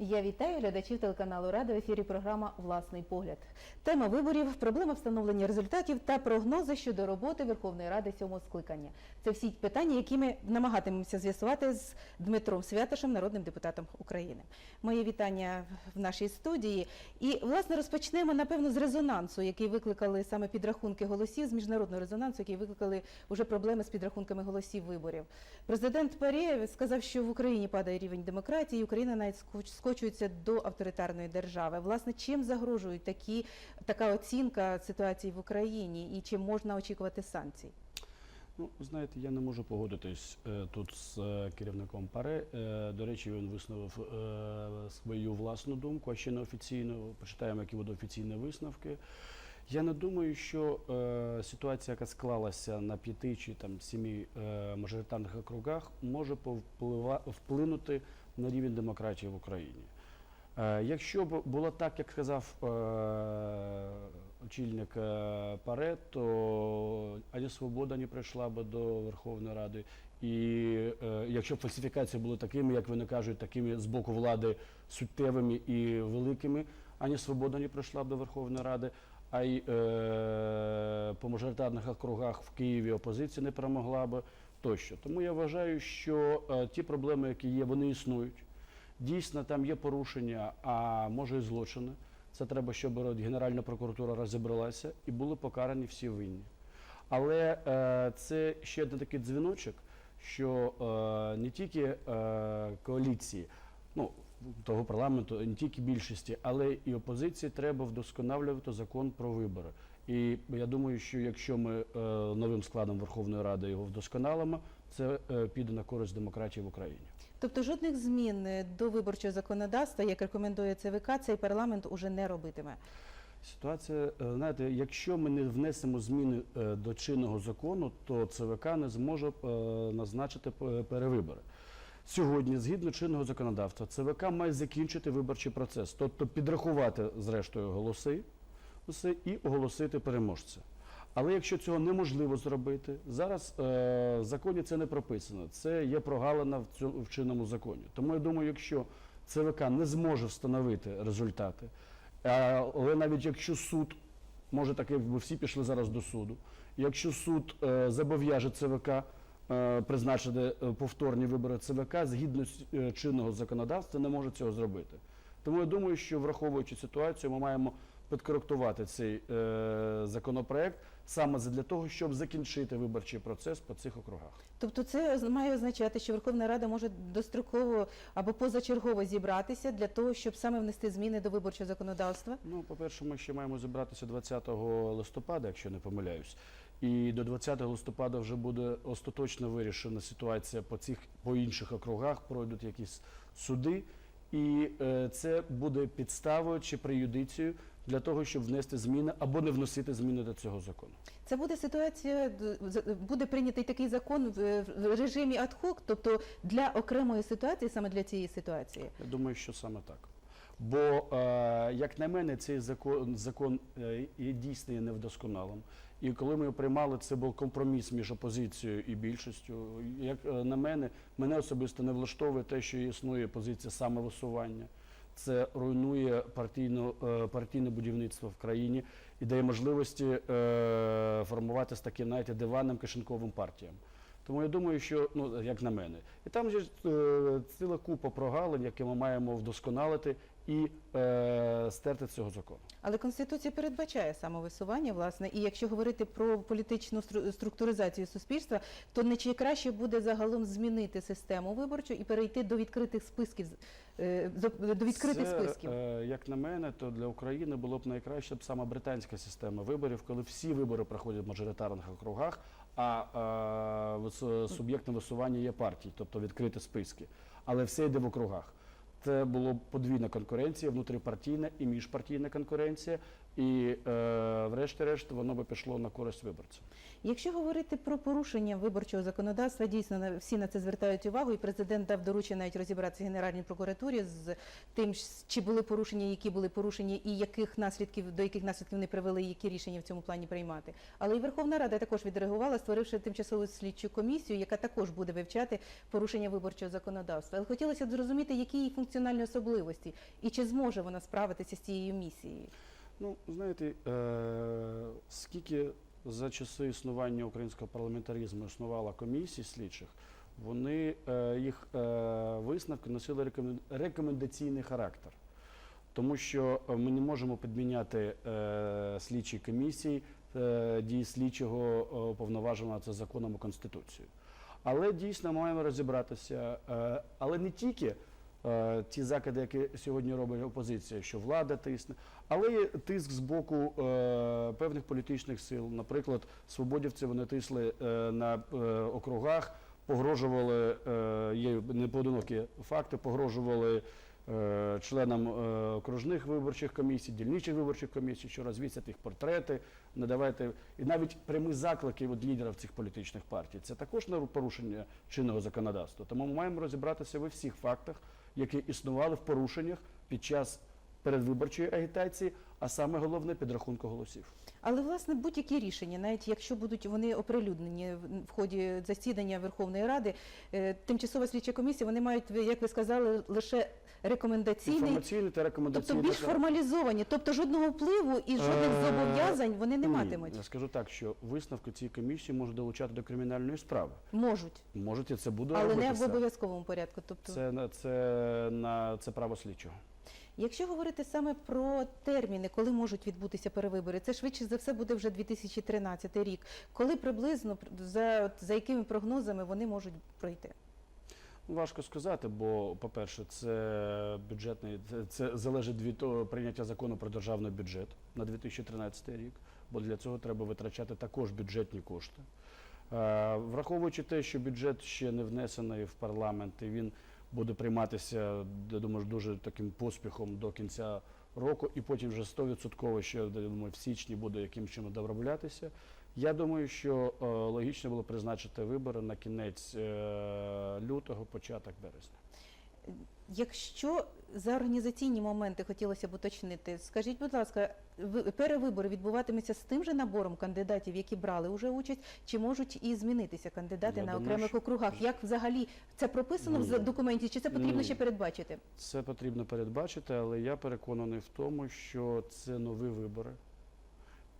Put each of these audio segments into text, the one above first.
Я вітаю глядачів телеканалу Рада в ефірі програма Власний погляд. Тема виборів, проблема встановлення результатів та прогнози щодо роботи Верховної Ради сьомого скликання. Це всі питання, які ми намагатимемося з'ясувати з Дмитром Святошем, народним депутатом України. Моє вітання в нашій студії. І власне розпочнемо напевно з резонансу, який викликали саме підрахунки голосів, з міжнародного резонансу, який викликали вже проблеми з підрахунками голосів виборів. Президент Парє сказав, що в Україні падає рівень демократії, Україна навіть скоч- скочується до авторитарної держави. Власне, чим загрожують такі така оцінка ситуації в Україні і чим можна очікувати санкцій? Ну, знаєте, я не можу погодитись е, тут з е, керівником ПАРЕ. До речі, він висловив е, свою власну думку, а ще не офіційно. Почитаємо, які будуть офіційні висновки. Я не думаю, що ситуація, яка склалася на п'яти чи там сімі мажоритарних округах, може повплива, вплинути на рівень демократії в Україні. Е, Якщо б було так, як сказав е, очільник е, ПАРЕ, то ані свобода не прийшла б до Верховної Ради. І якщо б фальсифікації були такими, як вони кажуть, такими з боку влади суттєвими і великими, ані свобода не прийшла б до Верховної Ради, а й е, по мажоритарних округах в Києві опозиція не перемогла б тощо. Тому я вважаю, що е, ті проблеми, які є, вони існують. Дійсно, там є порушення, а може і злочини. Це треба, щоб Генеральна прокуратура розібралася і були покарані всі винні. Але е, це ще один такий дзвіночок, що е, не тільки е, коаліції, ну того парламенту, не тільки більшості, але і опозиції треба вдосконалювати закон про вибори. І я думаю, що якщо ми е, новим складом Верховної Ради його вдосконалимо, це е, піде на користь демократії в Україні. Тобто жодних змін е, до виборчого законодавства, як рекомендує ЦВК, цей парламент уже не робитиме. Ситуація, знаєте, якщо ми не внесемо зміни до чинного закону, то ЦВК не зможе назначити перевибори. Сьогодні, згідно чинного законодавства, ЦВК має закінчити виборчий процес, тобто підрахувати зрештою голоси усе, і оголосити переможця. Але якщо цього неможливо зробити, зараз е, в законі це не прописано. Це є прогалина в цьому в чинному законі. Тому я думаю, якщо ЦВК не зможе встановити результати, а, але навіть якщо суд може таке, бо всі пішли зараз до суду. Якщо суд е, зобов'яже ЦВК е, призначити е, повторні вибори ЦВК згідно е, чинного законодавства, не може цього зробити. Тому я думаю, що враховуючи ситуацію, ми маємо підкоректувати цей е, законопроект саме для того, щоб закінчити виборчий процес по цих округах. Тобто це має означати, що Верховна Рада може достроково або позачергово зібратися для того, щоб саме внести зміни до виборчого законодавства. Ну, по-перше, ми ще маємо зібратися 20 листопада, якщо не помиляюсь. І до 20 листопада вже буде остаточно вирішена ситуація по цих по інших округах, пройдуть якісь суди. І е, це буде підставою чи преюдицією для того, щоб внести зміни або не вносити зміни до цього закону. Це буде ситуація, буде прийнятий такий закон в режимі адхок, тобто для окремої ситуації, саме для цієї ситуації. Я думаю, що саме так. Бо, е, як на мене, цей закон, закон е, є дійсно є невдосконалим. І коли ми його приймали, це був компроміс між опозицією і більшістю. Як е, на мене, мене особисто не влаштовує те, що існує позиція самовисування. Це руйнує партійну, е, партійне будівництво в країні і дає можливості е, формуватися таким, знаєте, диванним кишенковим партіям. Тому я думаю, що ну як на мене, і там же е, ціла купа прогалин, які ми маємо вдосконалити і е, стерти цього закону. Але Конституція передбачає самовисування, власне, і якщо говорити про політичну структуризацію суспільства, то не чи краще буде загалом змінити систему виборчу і перейти до відкритих списків, е, до- відкритих Це, списків? е, як на мене, то для України було б найкраще б саме британська система виборів, коли всі вибори проходять в мажоритарних округах, а е, суб'єктом висування є партії, тобто відкриті списки. Але все йде в округах. Це було подвійна конкуренція, внутріпартійна і міжпартійна конкуренція. І е, врешті-решт воно би пішло на користь виборців. Якщо говорити про порушення виборчого законодавства, дійсно всі на це звертають увагу, і президент дав доручення навіть розібратися Генеральній прокуратурі з тим, чи були порушення, які були порушені, і яких наслідків до яких наслідків вони привели, які рішення в цьому плані приймати. Але і Верховна Рада також відреагувала, створивши тимчасову слідчу комісію, яка також буде вивчати порушення виборчого законодавства. Але хотілося б зрозуміти, які її функціональні особливості, і чи зможе вона справитися з цією місією. Ну, знаєте, е, скільки за часи існування українського парламентаризму існувало комісій слідчих, вони е, їх е, висновки носили рекомен- рекомендаційний характер. Тому що ми не можемо підміняти е, слідчі комісії е, дії слідчого е, повноваженого це законом і конституцією. Але дійсно маємо розібратися, е, але не тільки ті закиди, які сьогодні робить опозиція, що влада тисне, але є тиск з боку е, певних політичних сил. Наприклад, свободівці вони тисли е, на е, округах, погрожували, е, є непоодинокі факти, погрожували е, членам е, окружних виборчих комісій, дільничих виборчих комісій, що розвісять їх портрети, не давайте і навіть прямі заклики від лідерів цих політичних партій. Це також не порушення чинного законодавства. Тому ми маємо розібратися в всіх фактах, які існували в порушеннях під час передвиборчої агітації, а саме головне підрахунку голосів. Але власне будь-які рішення, навіть якщо будуть вони оприлюднені в- ході засідання Верховної Ради, е, тимчасова слідча комісія, вони мають, як ви сказали, лише рекомендаційний, та тобто більш формалізовані, тобто жодного впливу і жодних Е, зобов'язань вони не Ні, матимуть. Я скажу так, що висновки цієї комісії можуть долучати до кримінальної справи. Можуть, Можете це буде але не в обов'язковому порядку. Тобто, Це на це на це право слідчого. Якщо говорити саме про терміни, коли можуть відбутися перевибори, це швидше за все буде вже 2013 рік. Коли приблизно за, за якими прогнозами вони можуть пройти? Важко сказати, бо, по-перше, це бюджетний це, це залежить від того прийняття закону про державний бюджет на 2013 рік, бо для цього треба витрачати також бюджетні кошти. Е, Враховуючи те, що бюджет ще не внесений в парламент, і він буде прийматися, я думаю, дуже таким поспіхом до кінця року, і потім вже 100% ще я думаю, в січні буде яким чином дороблятися. Я думаю, що е, логічно було призначити вибори на кінець е, лютого, початок березня. Якщо за організаційні моменти хотілося б уточнити, скажіть, будь ласка, ви- перевибори відбуватимуться з тим же набором кандидатів, які брали уже участь, чи можуть і змінитися кандидати Я на думаю, окремих що- округах? Як взагалі це прописано в Ні. документі, чи це потрібно Ні. ще передбачити? Це потрібно передбачити, але я переконаний в тому, що це нові вибори.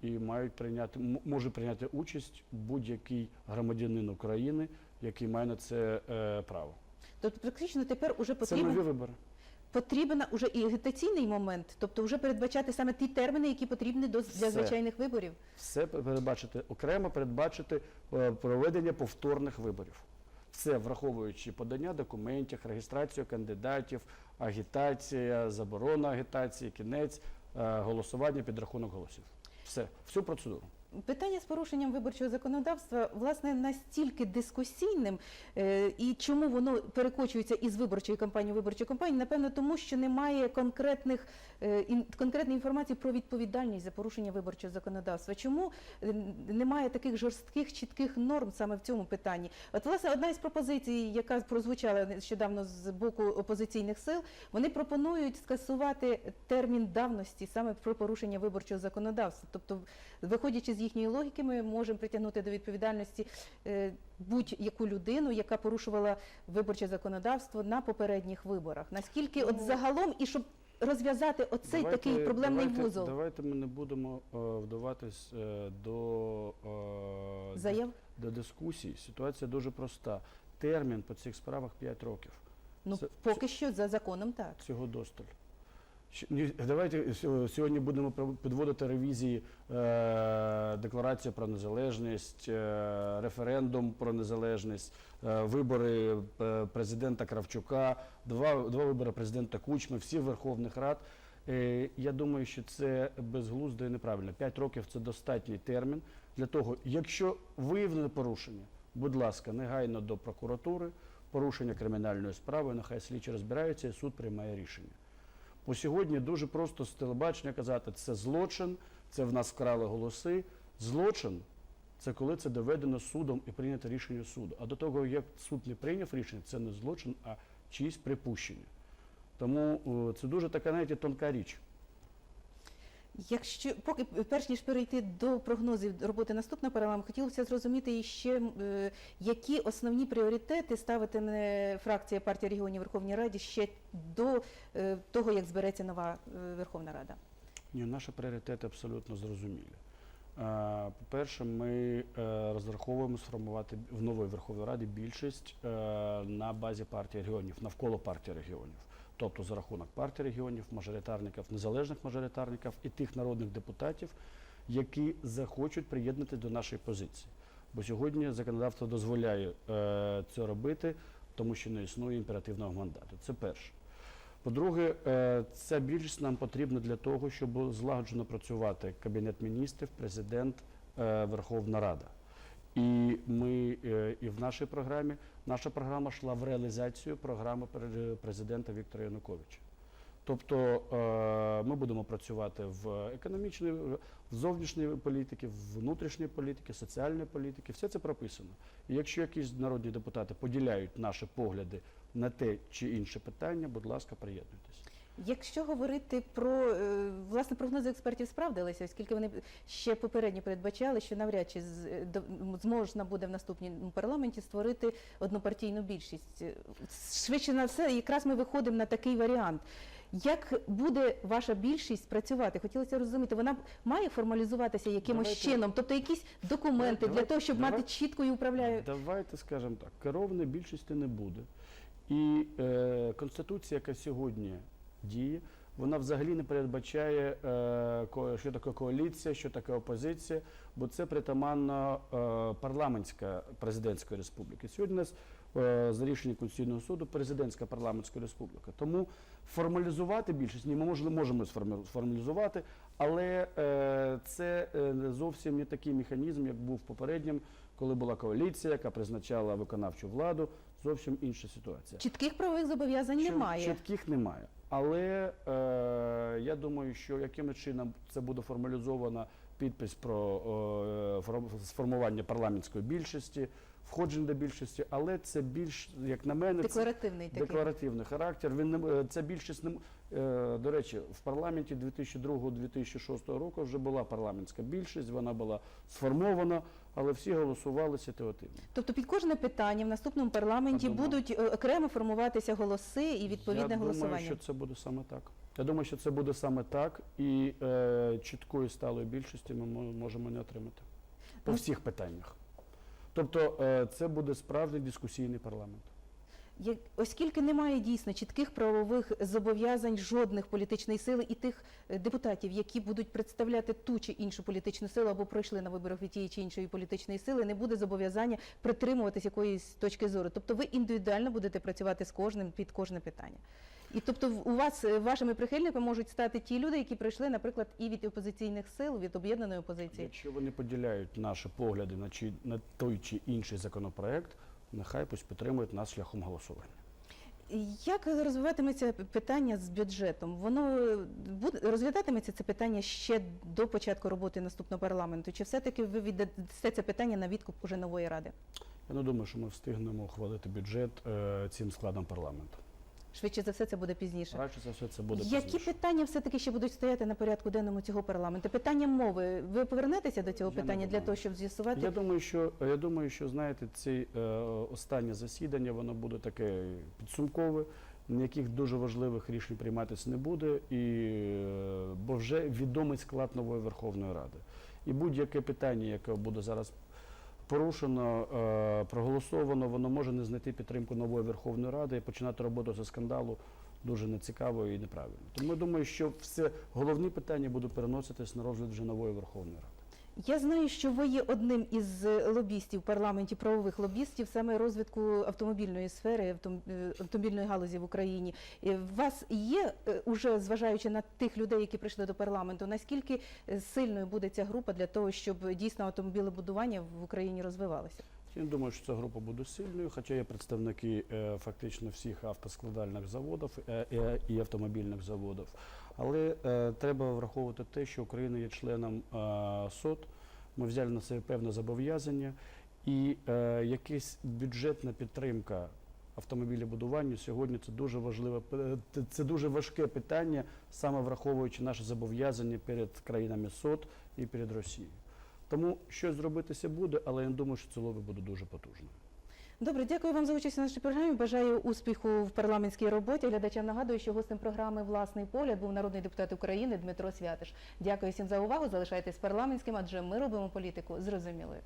І мають прийняти, м- може прийняти участь будь-який громадянин України, який має на це е, право. Тобто, практично тепер уже Це нові вибори. потрібен уже і агітаційний момент, тобто вже передбачати саме ті терміни, які потрібні до, для звичайних виборів. Все передбачити окремо, передбачити е, проведення повторних виборів. Все враховуючи подання документів, реєстрацію кандидатів, агітація, заборона агітації, кінець, е, голосування, підрахунок голосів. Все, всю процедуру. Питання з порушенням виборчого законодавства власне настільки дискусійним, е, і чому воно перекочується із виборчої кампанії в виборчу кампанію, напевно, тому що немає конкретних е, конкретної інформації про відповідальність за порушення виборчого законодавства. Чому е, немає таких жорстких чітких норм саме в цьому питанні? От власне одна із пропозицій, яка прозвучала нещодавно з боку опозиційних сил, вони пропонують скасувати термін давності саме про порушення виборчого законодавства. Тобто, виходячи з їхньої логіки, ми можемо притягнути до відповідальності е, будь-яку людину, яка порушувала виборче законодавство на попередніх виборах. Наскільки от Ну, загалом і щоб розв'язати оцей такий проблемний давайте, вузол Давайте ми не будемо е, вдаватись е, до, заяв? до дискусій. Ситуація дуже проста. Термін по цих справах 5 років. Ну це- поки що за законом так. Цього досталь. Давайте сьо- сьогодні будемо підводити ревізії е, декларації про незалежність, е, референдум про незалежність, е, вибори е, президента Кравчука, два, два вибори президента Кучми, всіх Верховних Рад. Е, я думаю, що це безглуздо і неправильно. П'ять років це достатній термін для того, якщо виявлено порушення, будь ласка, негайно до прокуратури, порушення кримінальної справи, нехай слідчі розбираються і суд приймає рішення. Бо сьогодні дуже просто з телебачення казати, це злочин, це в нас вкрали голоси. Злочин це коли це доведено судом і прийнято рішення суду. А до того, як суд не прийняв рішення, це не злочин, а чиїсь припущення. Тому це дуже така навіть тонка річ. Якщо поки перш ніж перейти до прогнозів роботи наступного парламенту, хотілося зрозуміти ще е, які основні пріоритети ставитиме фракція партії регіонів Верховній Раді ще до е, того, як збереться нова е, Верховна Рада. Ні, наші пріоритети абсолютно зрозумілі. По-перше, ми розраховуємо сформувати в новій Верховній Раді більшість на базі партії регіонів, навколо партії регіонів. Тобто за рахунок партії регіонів, мажоритарників, незалежних мажоритарників і тих народних депутатів, які захочуть приєднати до нашої позиції. Бо сьогодні законодавство дозволяє е, це робити, тому що не існує імперативного мандату. Це перше. По-друге, е, ця більшість нам потрібна для того, щоб злагоджено працювати Кабінет міністрів, президент, е, Верховна Рада. І ми е, і в нашій програмі, наша програма йшла в реалізацію програми пре- президента Віктора Януковича. Тобто е, ми будемо працювати в економічній, в зовнішній політиці, в внутрішній політиці, соціальній політиці. Все це прописано. І якщо якісь народні депутати поділяють наші погляди на те чи інше питання, будь ласка, приєднуйтесь. Якщо говорити про е, власне прогнози експертів справдилися, оскільки вони ще попередньо передбачали, що навряд чи е, зможна буде в наступному парламенті створити однопартійну більшість. Е, Швидше на все, якраз ми виходимо на такий варіант. Як буде ваша більшість працювати? Хотілося розуміти, вона має формалізуватися якимось Давайте- чином, тобто якісь документи для того, щоб мати давайте- чітко і управляю. Давайте скажемо так: керованої більшості не буде. І е, конституція, яка сьогодні діє, вона взагалі не передбачає, е, що таке коаліція, що таке опозиція, бо це притаманно е, парламентська президентська республіка. Сьогодні у нас е, за рішенням Конституційного суду президентська парламентська республіка. Тому формалізувати більшість ні, ми можемо, сформалізувати, але це зовсім не такий механізм, як був попереднім, коли була коаліція, яка призначала виконавчу владу. Зовсім інша ситуація. Чітких правових зобов'язань Чіт- немає. Чітких немає. Але е, я думаю, що яким чином це буде формалізовано підпис про е, сформування парламентської більшості, входження до більшості, але це більш, як на мене, це Декларативний такий. декларативний характер. Він не ця більшість не е, до речі, в парламенті 2002-2006 року вже була парламентська більшість, вона була сформована, але всі голосували ситуативно. Тобто під кожне питання в наступному парламенті Я думаю. будуть е, окремо формуватися голоси і відповідне Я голосування. думаю, що це буде саме так. Я думаю, що це буде саме так, і е, чіткої сталої більшості ми можемо не отримати по всіх питаннях. Тобто е, це буде справді дискусійний парламент. Оскільки немає дійсно чітких правових зобов'язань жодних політичної сили і тих е, депутатів, які будуть представляти ту чи іншу політичну силу або пройшли на виборах від тієї чи іншої політичної сили, не буде зобов'язання притримуватись якоїсь точки зору. Тобто ви індивідуально будете працювати з кожним під кожне питання. І тобто у вас е, вашими прихильниками можуть стати ті люди, які прийшли, наприклад, і від опозиційних сил, від об'єднаної опозиції. Якщо вони поділяють наші погляди на, чи, на той чи інший законопроект, нехай пусть підтримують нас шляхом голосування. Як розвиватиметься питання з бюджетом? Воно е, буде розглядатиметься це питання ще до початку роботи наступного парламенту? Чи все-таки ви віддасте це питання на відкуп уже нової ради? Я не думаю, що ми встигнемо ухвалити бюджет е, цим складом парламенту. Швидше за все, це буде пізніше. Радше за все це буде Які пізніше. питання все-таки ще будуть стояти на порядку денному цього парламенту? Питання мови. Ви повернетеся до цього Я питання для того, щоб з'ясувати? Я думаю, що я думаю, що знаєте, це е, останнє засідання воно буде таке підсумкове. Ніяких дуже важливих рішень прийматися не буде, і, е, бо вже відомий склад нової Верховної Ради. І будь-яке питання, яке буде зараз порушено, е, проголосовано, воно може не знайти підтримку нової Верховної Ради і починати роботу зі скандалу дуже нецікаво і неправильно. Тому я думаю, що все головні питання будуть переноситись на розгляд вже нової Верховної Ради. Я знаю, що ви є одним із е, лобістів в парламенті, правових лобістів, саме розвитку автомобільної сфери, е, автомобільної галузі в Україні. У вас є, е, уже зважаючи на тих людей, які прийшли до парламенту, наскільки е, сильною буде ця група для того, щоб дійсно автомобілебудування в Україні розвивалося? Я думаю, що ця група буде сильною, хоча є представники е, фактично всіх автоскладальних заводів е, е, і автомобільних заводів. Але е, треба враховувати те, що Україна є членом е, СОТ. Ми взяли на себе певне зобов'язання, і е, якась бюджетна підтримка автомобілебудування сьогодні це дуже важливе це- дуже важке питання, саме враховуючи наші зобов'язання перед країнами СОТ і перед Росією. Тому щось зробитися буде, але я думаю, що це лобі буде дуже потужним. Добре, дякую вам за участь у нашій програмі. Бажаю успіху в парламентській роботі. Глядачам нагадую, що гостем програми Власний погляд був народний депутат України Дмитро Святиш. Дякую всім за увагу. Залишайтесь парламентським, адже ми робимо політику зрозумілою.